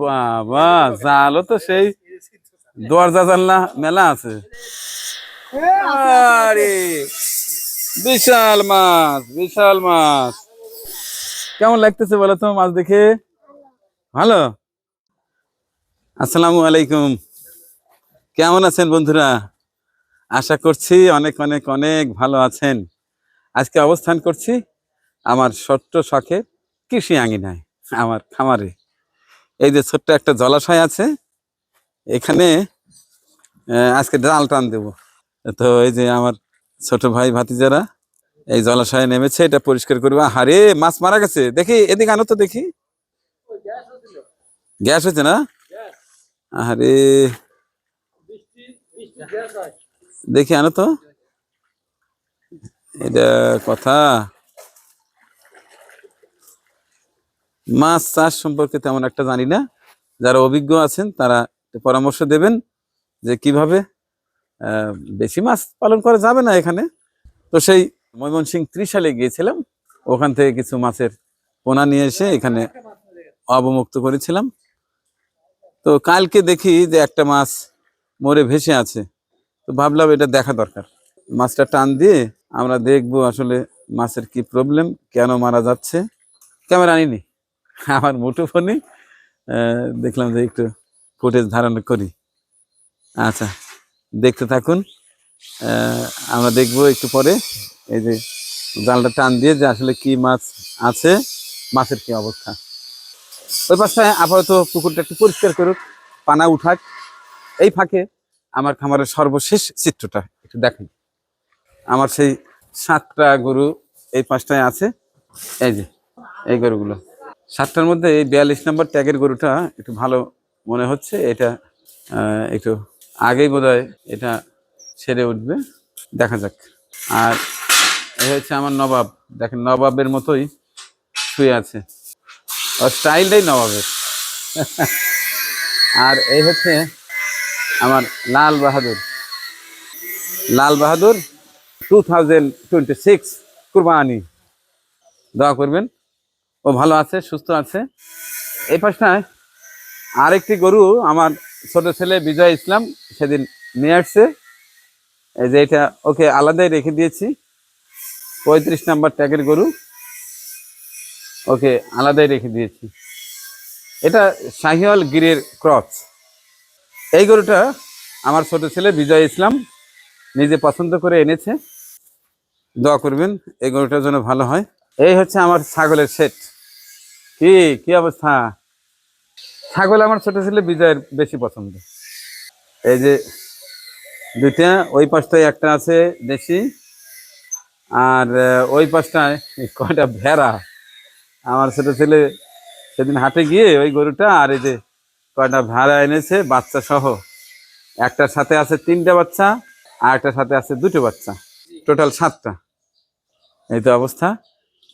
বাবা, জালও তো সেই দরজা জানলা মেলা আছে। বিশাল মাছ বিশাল মাছ। কেমন লাগতেছে বলো তো মাছ দেখে? ভালো? আসসালামু আলাইকুম। কেমন আছেন বন্ধুরা? আশা করছি অনেক অনেক অনেক ভালো আছেন। আজকে অবস্থান করছি আমার ছোট্ট শখে কৃষি আঙিনায়, আমার খামারে। এই যে ছোট্ট একটা জলাশয় আছে, এখানে আজকে জাল টান দেবো। তো এই যে আমার ছোট ভাই ভাতিজারা এই জলাশয়ে নেমেছে, এটা পরিষ্কার করব। হারে মাছ মারা গেছে। দেখি, এদিকে আনো তো দেখি। গ্যাস হয়েছে না? আরে দেখি আনো তো। এটা কথা। মাছ চাষ সম্পর্কে তেমন একটা জানি না। যারা অভিজ্ঞ আছেন, তারা পরামর্শ দেবেন যে কীভাবে বেশি মাছ পালন করা যাবে না এখানে। তো সেই ময়মনসিং ত্রিশালে গিয়েছিলাম। ওখান থেকে কিছু মাছের পোনা নিয়ে এসে এখানে অবমুক্ত করেছিলাম। তো কালকে দেখি যে একটা মাছ মরে ভেসে আছে। তো ভাবলাম এটা দেখা দরকার। মাছটা টান দিয়ে আমরা দেখব আসলে মাছের কি প্রবলেম কেন মারা যাচ্ছে। ক্যামেরা আনিনি আমার মুঠো ফোনে দেখলাম যে একটু ফুটেজ ধারণ করি। আচ্ছা দেখতে থাকুন। আমরা দেখব একটু পরে, এই যে জালটা টান দিয়ে যে আসলে কি মাছ আছে, মাছের কি অবস্থা। ওই পাশটায় আপাতত পুকুরটা একটু পরিষ্কার করুক, পানা উঠাক। এই ফাঁকে আমার খামারের সর্বশেষ চিত্রটা একটু দেখেন। আমার সেই সাতটা গরু এই পাঁচটায় আছে। এই যে, এই গরুগুলো। সাতটার মধ্যে এই বিয়াল্লিশ নম্বর ট্যাগের গরুটা একটু ভালো মনে হচ্ছে, এটা একটু আগেই বোধ এটা ছেড়ে উঠবে। দেখা যাক। আর এই হচ্ছে আমার নবাব। দেখেন, নবাবের মতোই শুয়ে আছে। ওর স্টাইলটাই নবাবের। আর এই হচ্ছে আমার Lal Bahadur. Lal Bahadur two thousand twenty six কুরবানি। দোয়া করবেন। ও ভালো আছে, সুস্থ আছে। এই পাশটায় আরেকটি গরু আমার ছোট ছেলে বিজয় ইসলাম সেদিন নিয়ে আসছে। এই যে এটা ওকে আলাদাই রেখে দিয়েছি। পঁয়ত্রিশ নাম্বার ট্যাগের গরু। ওকে আলাদাই রেখে দিয়েছি। এটা শাহিওয়াল গিরের ক্রস। এই গরুটা আমার ছোট ছেলে বিজয় ইসলাম নিজে পছন্দ করে এনেছে। দোয়া করবেন, এই গরুটার জন্য ভালো হয়। এই হচ্ছে আমার ছাগলের সেট। কি কি অবস্থা? ছাগল আমার ছোট ছেলে বিজয়ের বেশি পছন্দ। এই যে দুইটা, ওই পাশটায় একটা আছে দেশি, আর ওই পাশটায় কয়টা ভেড়া। আমার ছোট ছেলে সেদিন হাটে গিয়ে ওই গরুটা আর এই যে কয়টা ভেড়া এনেছে, বাচ্চা সহ। একটার সাথে আছে তিনটা বাচ্চা, আর একটার সাথে আছে দুটো বাচ্চা। টোটাল সাতটা। এই তো অবস্থা।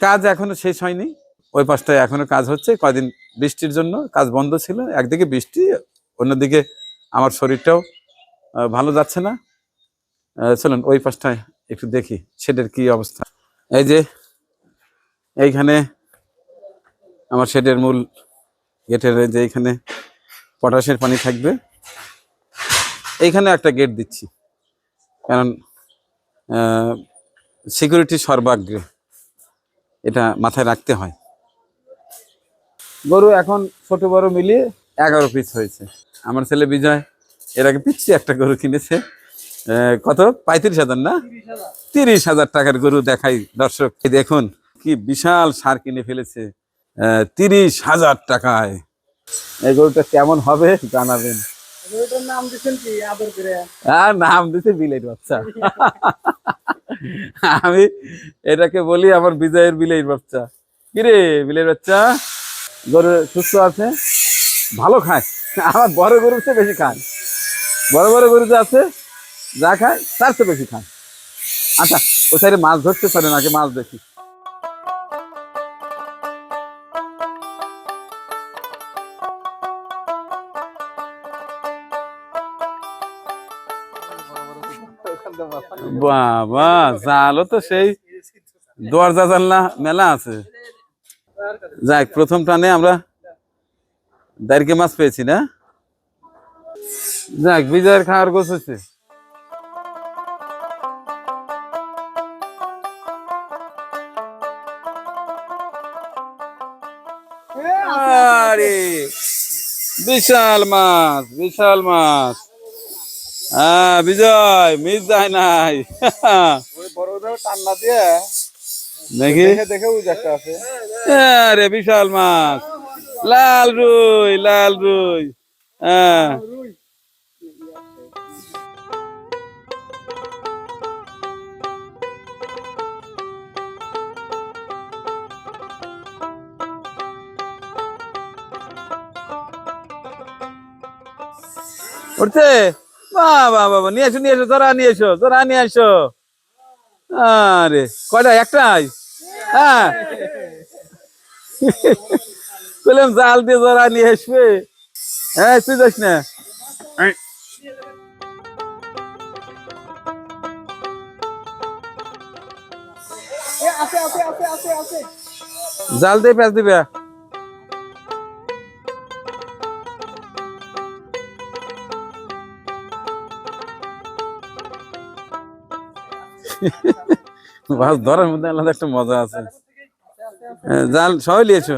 কাজ এখনও শেষ হয়নি। ওই পাশটায় এখনও কাজ হচ্ছে। কয়দিন বৃষ্টির জন্য কাজ বন্ধ ছিল। একদিকে বৃষ্টি, অন্যদিকে আমার শরীরটাও ভালো যাচ্ছে না। চলুন ওই পাশটায় একটু দেখি শেডের কি অবস্থা। এই যে এইখানে আমার শেডের মূল গেটের যে এইখানে পটাশের পানি থাকবে। এইখানে একটা গেট দিচ্ছি। কারণ সিকিউরিটি সর্বাগ্রে এটা মাথায় রাখতে হয়। গরু এখন ছোট বড় মিলিয়ে এগারো পিস হয়েছে। আমার ছেলে বিজয় এর আগে পিচ্ছি একটা গরু কিনেছে। কত? পঁয়ত্রিশ হাজার না? তিরিশ হাজার টাকার গরু দেখাই দর্শক। দেখুন কি বিশাল সার কিনে ফেলেছে। তিরিশ হাজার টাকায়। এই গরুটা কেমন হবে জানাবেন। আর নাম দিতে বিলেট বাচ্চা। আমি এটাকে বলি আমার বিজয়ের বিলের বাচ্চা। কিরে বিলের বাচ্চা? গরু সুস্থ আছে? ভালো খায়। আমার বড় গরুর চেয়ে বেশি খায়। বড় বড় গরু যে আছে, যা খায়, তার চেয়ে বেশি খায়। আচ্ছা ও সাইডে মাছ ধরতে পারে নাকি? মাছ দেখি। বাবা, জালও তো সেই দরজা জানলা মেলা আছে। যাক, প্রথম টানে আমরা দাঁড়কে মাছ পেয়েছি, না? যাক, বিজয়ের খাওয়ার গোছ হচ্ছে বিশাল মাছ বিশাল মাছ। হ্যাঁ বিজয়, মিস যায় নাই। বড় টান্না দিয়ে আছে। আরে বিশাল মাছ। লাল রুই লাল রুই। হ্যাঁ। উঠছে? বাহ বাহ বাবা নিয়ে এসো নিয়ে এসো জোরা নিয়ে এসো জোরা নিয়ে এসো। আরে কয়টা? একটাই? হ্যাঁ। বললাম জাল দিয়ে জোরা নিয়ে আসবে। হ্যাঁ তুই যাস না। জাল দিয়ে পেঁচ দিবে। মাছ ধরার মধ্যে আলাদা একটা মজা আছে। হ্যাঁ, জাল সবাই নিয়েছো?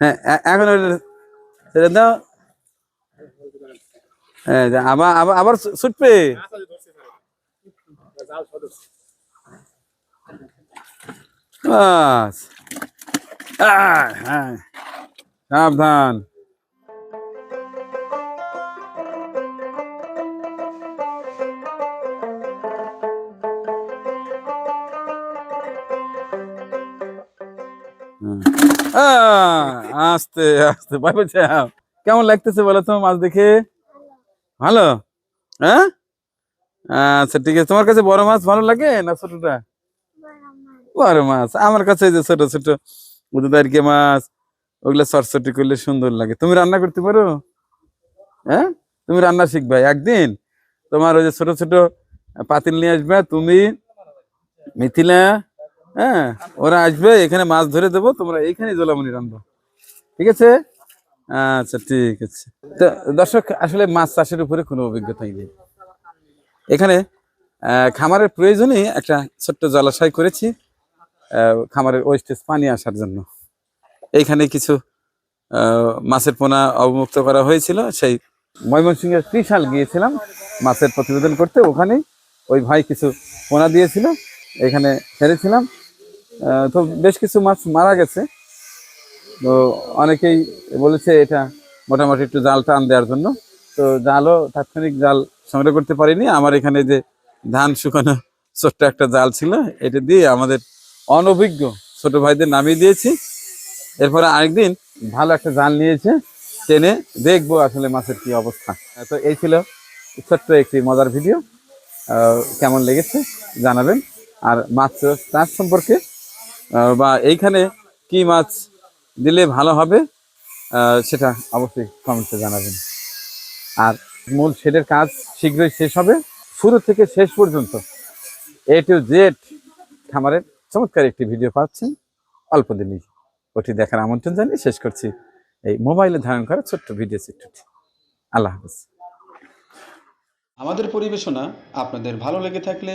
হ্যাঁ এখন হ্যাঁ আবার আবার ছুটবে। সাবধান। আস্তে আস্তে, ভয় পেয়েছে। কেমন লাগতেছে বলো তোমার মাছ দেখে? ভালো? হ্যাঁ? আচ্ছা ঠিক আছে। তোমার কাছে বড় মাছ ভালো লাগে না ছোটটা? বড় মাছ। আমার কাছে যে ছোট ছোট উদুদারকে মাছ, ওগুলো চটচটি করলে সুন্দর লাগে। তুমি রান্না করতে পারো? হ্যাঁ? তুমি রান্না শিখবে একদিন। তোমার ওই যে ছোট ছোট পাতিল নিয়ে আসবে, তুমি মিথিলা হ্যাঁ ওরা আসবে এখানে মাছ ধরে দেবো তোমরা এইখানে জলামনি রান্না ঠিক আছে? আচ্ছা ঠিক আছে। তো দর্শক আসলে মাছ চাষের উপরে কোনো অভিজ্ঞতাই নেই। এখানে খামারের প্রয়োজনে একটা ছোট্ট জলাশয় করেছি খামারের ওয়েস্টেজ পানি আসার জন্য। এইখানে কিছু মাছের পোনা অবমুক্ত করা হয়েছিল। সেই ময়মনসিংহের ত্রিশাল গিয়েছিলাম মাছের প্রতিবেদন করতে। ওখানেই ওই ভাই কিছু পোনা দিয়েছিল। এখানে আহ, তো বেশ কিছু মাছ মারা গেছে। তো অনেকেই বলেছে এটা মোটামুটি একটু জাল টান দেওয়ার জন্য। তো জালও তাৎক্ষণিক জাল সংগ্রহ করতে পারিনি। আমার এখানে যে ধান শুকানো ছোট্ট একটা জাল ছিল, এটা দিয়ে আমাদের অনভিজ্ঞ ছোট ভাইদের নামিয়ে দিয়েছি। এরপরে আরেকদিন ভালো একটা জাল নিয়েছে, টেনে দেখব আসলে মাছের কি অবস্থা। তো এই ছিল ছোট্ট একটি মজার ভিডিও। কেমন লেগেছে জানাবেন। আর মাছ চাষ সম্পর্কে বা এইখানে কি মাছ দিলে ভালো হবে সেটা অবশ্যই কমেন্টে জানাবেন। আর মূল শেডের কাজ শীঘ্রই শেষ হবে। শুরু থেকে শেষ পর্যন্ত এ টু জেড খামারের চমৎকার একটি ভিডিও পাচ্ছেন। অল্প দিনই ওটি দেখার আমন্ত্রণ জানিয়ে শেষ করছি এই মোবাইলে ধারণ করা ছোট্ট ভিডিও চিত্রটি আল্লাহ হাফেজ। আমাদের পরিবেশনা আপনাদের ভালো লেগে থাকলে